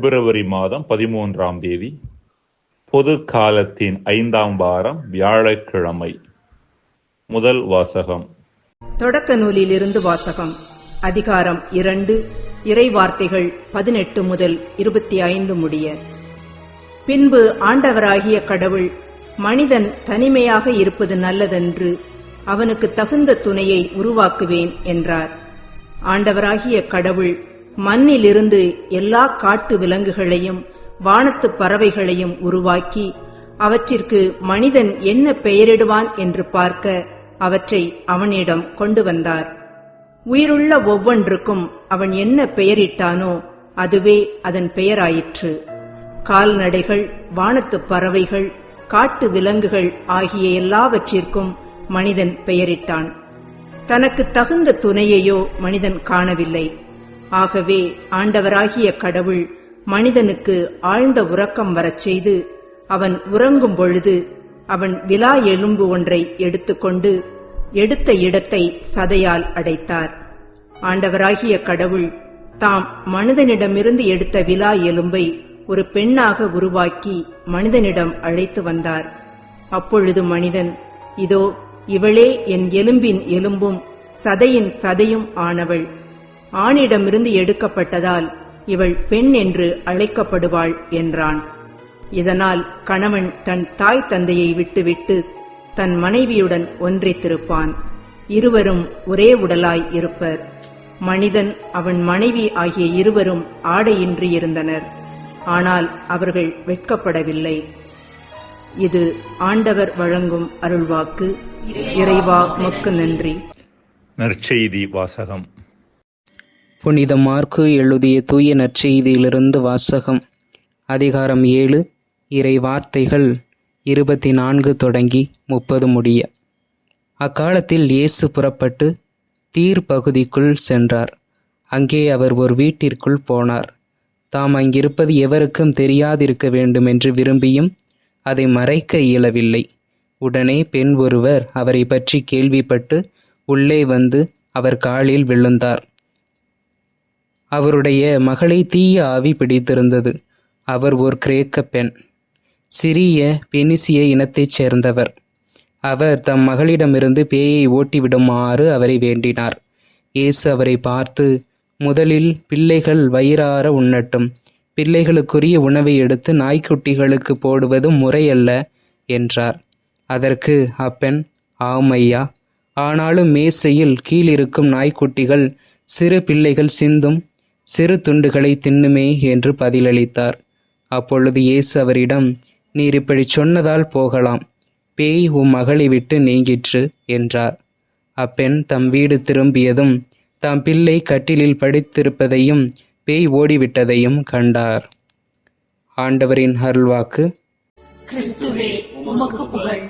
பிப்ரவரி மாதம் பதிமூன்றாம் தேதி பொது காலத்தின் ஐந்தாம் வாரம் வியாழக்கிழமை. முதல் வாசகம். தொடக்க நூலிலிருந்து வாசகம். அதிகாரம் இரண்டு இறை வார்த்தைகள் பதினெட்டு முதல் இருபத்தி ஐந்து முடிய. பின்பு ஆண்டவராகிய கடவுள் மனிதன் தனிமையாக இருப்பது நல்லதென்று அவனுக்கு தகுந்த துணையை உருவாக்குவேன் என்றார். ஆண்டவராகிய கடவுள் மண்ணிலிருந்து எல்லா காட்டு விலங்குகளையும் வானத்து பறவைகளையும் உருவாக்கி அவற்றிற்கு மனிதன் என்ன பெயரிடுவான் என்று பார்க்க அவற்றை அவனிடம் கொண்டு வந்தார். உயிருள்ள ஒவ்வொன்றுக்கும் அவன் என்ன பெயரிட்டானோ அதுவே அதன் பெயராயிற்று. கால்நடைகள் வானத்துப் பறவைகள் காட்டு விலங்குகள் ஆகிய எல்லாவற்றிற்கும் மனிதன் பெயரிட்டான். தனக்கு தகுந்த துணையையோ மனிதன் காணவில்லை. ஆகவே ஆண்டவராகிய கடவுள் மனிதனுக்கு ஆழ்ந்த உறக்கம் வரச் செய்து அவன் உறங்கும் பொழுது அவன் விலா எலும்பு ஒன்றை எடுத்துக்கொண்டு எடுத்த இடத்தை சதையால் அடைத்தார். ஆண்டவராகிய கடவுள் தாம் மனிதனிடமிருந்து எடுத்த விலா எலும்பை ஒரு பெண்ணாக உருவாக்கி மனிதனிடம் அழைத்து வந்தார். அப்பொழுது மனிதன் இதோ இவளே என் எலும்பின் எலும்பும் சதையின் சதையும் ஆனவள். ஆணிடமிருந்து எடுக்கப்பட்டதால் இவள் பெண் என்று அழைக்கப்படுவாள் என்றான். இதனால் கணவன் தன் தாய் தந்தையை விட்டுவிட்டு தன் மனைவியுடன் ஒன்றித்திருப்பான். இருவரும் ஒரே உடலாய் இருப்பர். மனிதன் அவன் மனைவி ஆகிய இருவரும் ஆடையின்றி இருந்தனர். ஆனால் அவர்கள் வெட்கப்படவில்லை. இது ஆண்டவர் வழங்கும் அருள்வாக்கு. இறைவா மக்கு நன்றி. நற்செய்தி வாசகம். புனித மார்க்கு எழுதிய தூய நற்செய்தியிலிருந்து வாசகம். அதிகாரம் ஏழு இறை வார்த்தைகள் இருபத்தி நான்கு தொடங்கி முப்பது முடிய. அக்காலத்தில் இயேசு புறப்பட்டு தீர் பகுதிக்குள் சென்றார். அங்கே அவர் ஒரு வீட்டிற்குள் போனார். தாம் அங்கிருப்பது எவருக்கும் தெரியாதிருக்க வேண்டும் என்று விரும்பியும் அதை மறைக்க இயலவில்லை. உடனே பெண் ஒருவர் அவரை பற்றி கேள்விப்பட்டு உள்ளே வந்து அவர் காலில் விழுந்தார். அவருடைய மகளை தீய ஆவி பிடித்திருந்தது. அவர் ஒரு கிரேக்க பெண். சிறிய பெனிசிய இனத்தைச் சேர்ந்தவர். அவர் தம் மகளிடமிருந்து பேயை ஓட்டிவிடுமாறு அவரை வேண்டினார். இயேசு அவரை பார்த்து முதலில் பிள்ளைகள் வயிறார உண்ணட்டும். பிள்ளைகளுக்குரிய உணவை எடுத்து நாய்க்குட்டிகளுக்கு போடுவது முறையல்ல என்றார். அதற்கு அப்பெண் ஆம் ஐயா ஆனாலும் மேசையில் கீழிருக்கும் நாய்க்குட்டிகள் சிறு பிள்ளைகள் சிந்தும் சிறு துண்டுகளை தின்னுமே என்று பதிலளித்தார். அப்பொழுது இயேசு அவரிடம் நீர் இப்படி சொன்னதால் போகலாம். பேய் உம் மகளை விட்டு நீங்கிற்று என்றார். அப்பெண் தம் வீடு திரும்பியதும் தாம் பிள்ளை கட்டிலில் படுத்திருப்பதையும் பேய் ஓடிவிட்டதையும் கண்டார். ஆண்டவரின் அருள்வாக்கு. கிறிஸ்துவே உமக்கு புகழ்.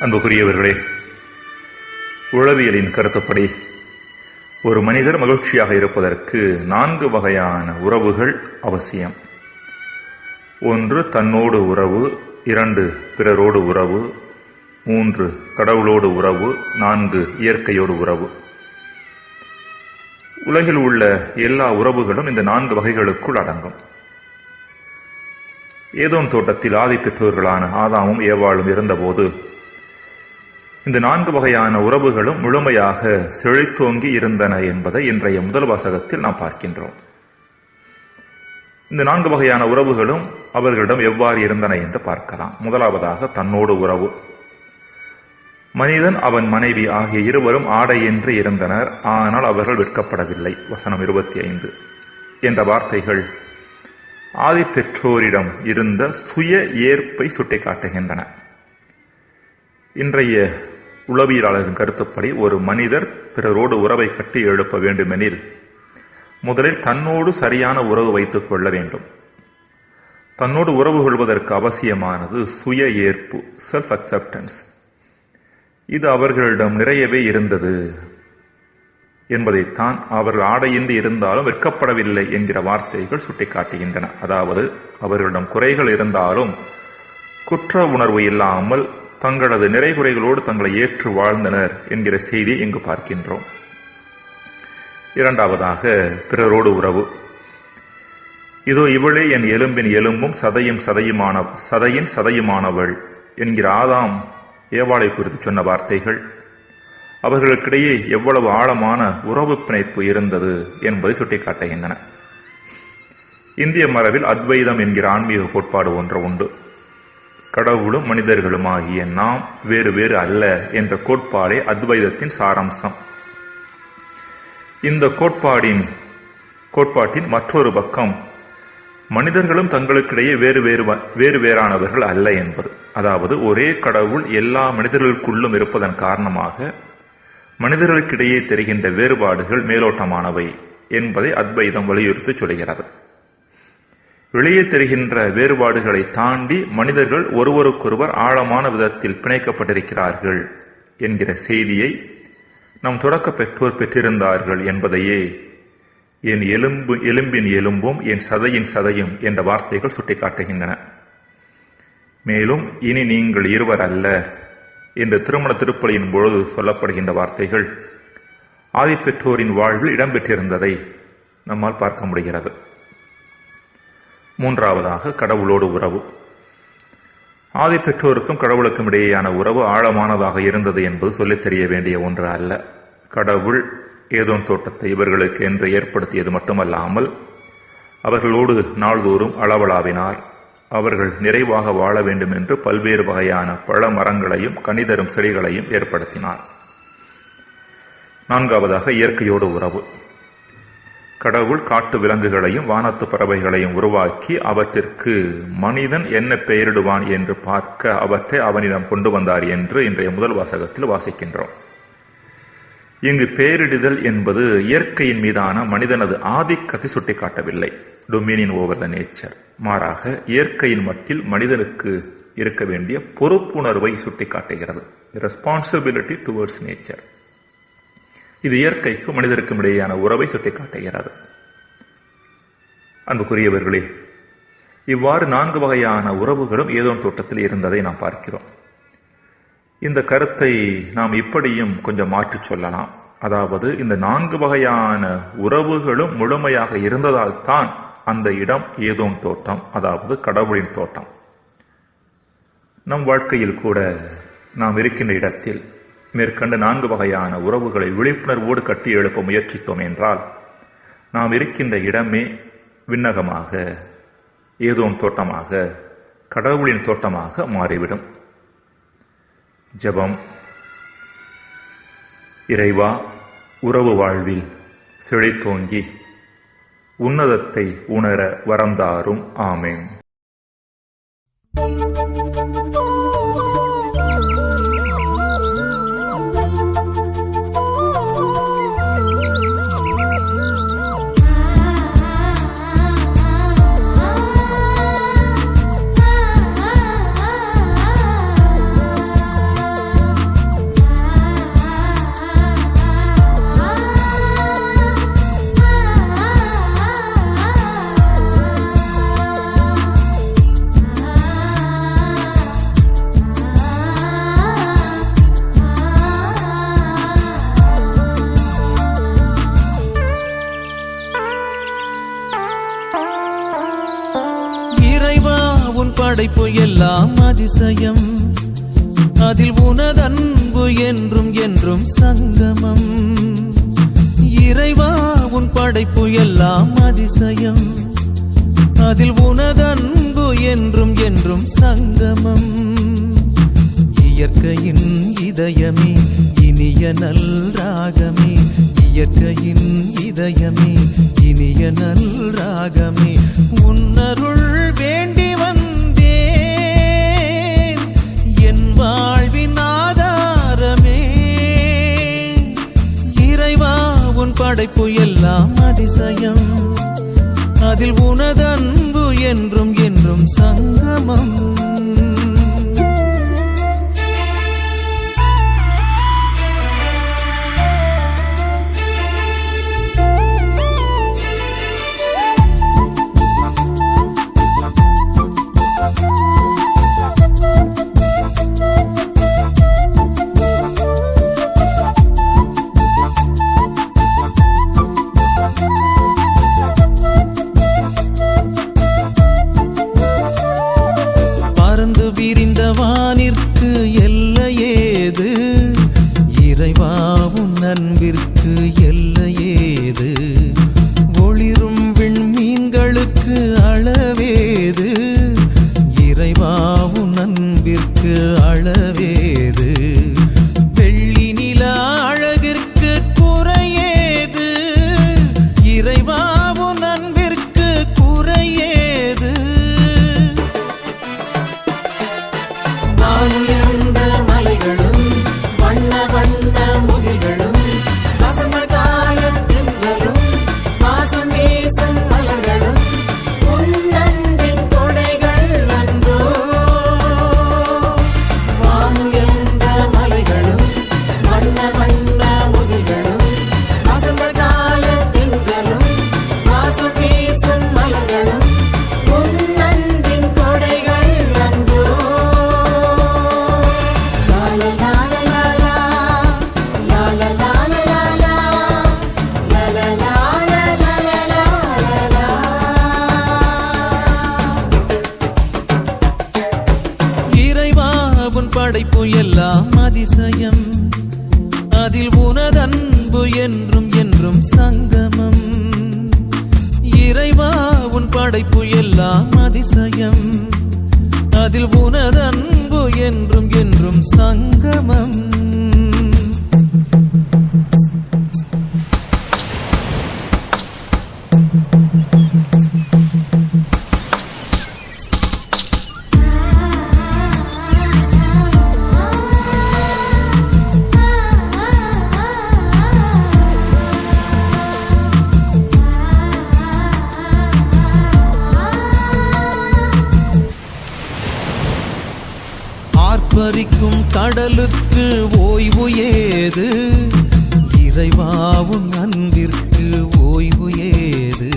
அன்புக்குரியவர்களே உளவியலின் கருத்துப்படி ஒரு மனிதர் மகிழ்ச்சியாக இருப்பதற்கு நான்கு வகையான உறவுகள் அவசியம். ஒன்று தன்னோடு உறவு இரண்டு பிறரோடு உறவு மூன்று கடவுளோடு உறவு நான்கு இயற்கையோடு உறவு. உலகில் உள்ள எல்லா உறவுகளும் இந்த நான்கு வகைகளுக்குள் அடங்கும். ஏதோன் தோட்டத்தில் ஆதி பெற்றோர்களான ஆதாமும் ஏவாளும் இருந்தபோது இந்த நான்கு வகையான உறவுகளும் முழுமையாக செழித்தோங்கி இருந்தன என்பதை இன்றைய முதல் வாசகத்தில் நாம் பார்க்கின்றோம். இந்த நான்கு வகையான உறவுகளும் அவர்களிடம் எவ்வாறு இருந்தன என்று பார்க்கலாம். முதலாவதாக தன்னோடு உறவு. மனிதன் அவன் மனைவி ஆகிய இருவரும் ஆடையின்றி இருந்தனர். ஆனால் அவர்கள் விற்கப்படவில்லை வசனம் இருபத்தி ஐந்து என்ற வார்த்தைகள் ஆதி பெற்றோரிடம் இருந்த சுய ஏற்பை சுட்டிக்காட்டுகின்றன. இன்றைய உளவியலாளரின் கருத்துப்படி ஒரு மனிதர் பிறரோடு உறவை கட்டி எழுப்ப வேண்டுமெனில் முதலில் தன்னோடு சரியான உறவு வைத்துக் கொள்ள வேண்டும். தன்னோடு உறவு கொள்வதற்கு அவசியமானது சுய ஏற்பு செல்ஃப் அக்செப்டன்ஸ் இது அவர்களிடம் நிறையவே இருந்தது என்பதைத்தான் அவர்கள் ஆடையின்றி இருந்தாலும் வெட்கப்படவில்லை என்கிற வார்த்தைகள் சுட்டிக்காட்டுகின்றன. அதாவது அவர்களிடம் குறைகள் இருந்தாலும் குற்ற உணர்வு இல்லாமல் தங்களது நிறைகுறைகளோடு தங்களை ஏற்று வாழ்ந்தனர் என்கிற செய்தி இங்கு பார்க்கின்றோம். இரண்டாவதாக பிறரோடு உறவு. இதோ இவளே என் எலும்பின் எலும்பும் சதையும் சதையுமான சதையின் சதையுமானவள் என்கிற ஆதாம் ஏவாளை குறித்து சொன்ன வார்த்தைகள். அவர்களுக்கிடையே எவ்வளவு ஆழமான உறவு பிணைப்பு இருந்தது என்பதை சுட்டிக்காட்டுகின்றன. இந்திய மரபில் அத்வைதம் என்கிற ஆன்மீக கோட்பாடு ஒன்று உண்டு. கடவுளும் மனிதர்களுமாகிய நாம் வேறு வேறு அல்ல என்ற கோட்பாடே அத்வைதத்தின் சாராம்சம். இந்த கோட்பாடின் கோட்பாட்டின் மற்றொரு பக்கம் மனிதர்களும் தங்களுக்கிடையே வேறு வேறு வேறு வேறானவர்கள் அல்ல என்பது. அதாவது ஒரே கடவுள் எல்லா மனிதர்களுக்குள்ளும் இருப்பதன் காரணமாக மனிதர்களுக்கிடையே தெரிகின்ற வேறுபாடுகள் மேலோட்டமானவை என்பதை அத்வைதம் வலியுறுத்தி சொல்கிறது வெளியே தெரிகின்ற வேறுபாடுகளை தாண்டி மனிதர்கள் ஒருவருக்கொருவர் ஆழமான விதத்தில் பிணைக்கப்பட்டிருக்கிறார்கள் என்கிற செய்தியை நம் தொடக்க பெற்றோர் பெற்றிருந்தார்கள் என்பதையே என் எலும்பு எலும்பின் எலும்பும் என் சதையின் சதையும் என்ற வார்த்தைகள் சுட்டிக்காட்டுகின்றன. மேலும் இனி நீங்கள் இருவர் அல்ல என்று திருமண திருப்பலியின் பொழுது சொல்லப்படுகின்ற வார்த்தைகள் ஆதிப்பெற்றோரின் வாழ்வில் இடம்பெற்றிருந்ததை நம்மால் பார்க்க முடிகிறது. மூன்றாவதாக கடவுளோடு உறவு. ஆதி பெற்றோருக்கும் கடவுளுக்கும் இடையேயான உறவு ஆழமானதாக இருந்தது என்பது சொல்லித் தெரிய வேண்டிய ஒன்று அல்ல. கடவுள் ஏதோ தோட்டத்தை இவர்களுக்கு என்று ஏற்படுத்தியது மட்டுமல்லாமல் அவர்களோடு நாள்தோறும் அளவலாவினார். அவர்கள் நிறைவாக வாழ வேண்டும் என்று பல்வேறு வகையான பழ மரங்களையும் கனிதரும் செடிகளையும் ஏற்படுத்தினார். நான்காவதாக இயற்கையோடு உறவு. கடவுள் காட்டு விலங்குகளையும் வானத்து பறவைகளையும் உருவாக்கி அவற்றிற்கு மனிதன் என்ன பெயரிடுவான் என்று பார்க்க அவற்றை அவனிடம் கொண்டு வந்தார் என்று இன்றைய முதல் வாசகத்தில் வாசிக்கின்றோம். இங்கு பெயரிடுதல் என்பது இயற்கையின் மீதான மனிதனது ஆதிக்கத்தை சுட்டிக்காட்டவில்லை. டொமினியன் ஓவர் த நேச்சர் மாறாக இயற்கையின் மட்டில் மனிதனுக்கு இருக்க வேண்டிய பொறுப்புணர்வை சுட்டிக்காட்டுகிறது. ரெஸ்பான்சிபிலிட்டி டுவர்ட்ஸ் நேச்சர் இது இயற்கைக்கும் மனிதருக்கும் இடையேயான உறவை சுட்டிக்காட்டுகிறது அன்புக்குரியவர்களே இவ்வாறு நான்கு வகையான உறவுகளும் ஏதோ தோட்டத்தில் இருந்ததை நாம் பார்க்கிறோம். இந்த கருத்தை நாம் இப்படியும் கொஞ்சம் மாற்றிச் சொல்லலாம். அதாவது இந்த நான்கு வகையான உறவுகளும் முழுமையாக இருந்ததால் தான் அந்த இடம் ஏதோம் தோட்டம் அதாவது கடவுளின் தோட்டம். நம் வாழ்க்கையில் கூட நாம் இருக்கின்ற இடத்தில் மேற்கண்ட நான்கு வகையான உறவுகளை விழிப்புணர்வோடு கட்டி எழுப்ப முயற்சித்தோம் என்றால் நாம் இருக்கின்ற இடமே விண்ணகமாக ஏதோன் தோட்டமாக கடவுளின் தோட்டமாக மாறிவிடும். ஜெபம். இறைவா உறவு வாழ்வில் செழித்தோங்கி உன்னதத்தை உணர வரந்தாரும். ஆமேன். படைப்பு எல்லாம் அதிசயம். அதில் உனதன்பு என்றும் என்றும் சங்கமம். இறைவா உன் படைப்பு எல்லாம் அதிசயம். அதில் உனதன்பு என்றும் என்றும் சங்கமம். இயற்கையின் இதயமே இனிய நல் ராகமே. இயற்கையின் இதயமே இனிய நல் ராகமே. உன்னருள் படைப்பு எல்லாம் அதிசயம். அதில் உனதன்பு என்றும் என்றும் சங்க to be அதில் உனதன்பு என்றும் என்றும் சங்கமம். இறைவா உன் படைப்பு எல்லாம் அதிசயம். அதில் உனதன்பு என்றும் என்றும் சங்கமம். கடலுக்கு ஓய்வு ஏது இறைவாவும் அன்பிற்கு ஓய்வு ஏது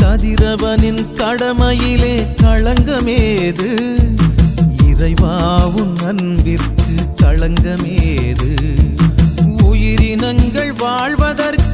கதிரவனின் கடமையிலே களங்கமேது? இறைவாவும் அன்பிற்கு களங்கமேது? உயிரினங்கள் வாழ்வதற்கு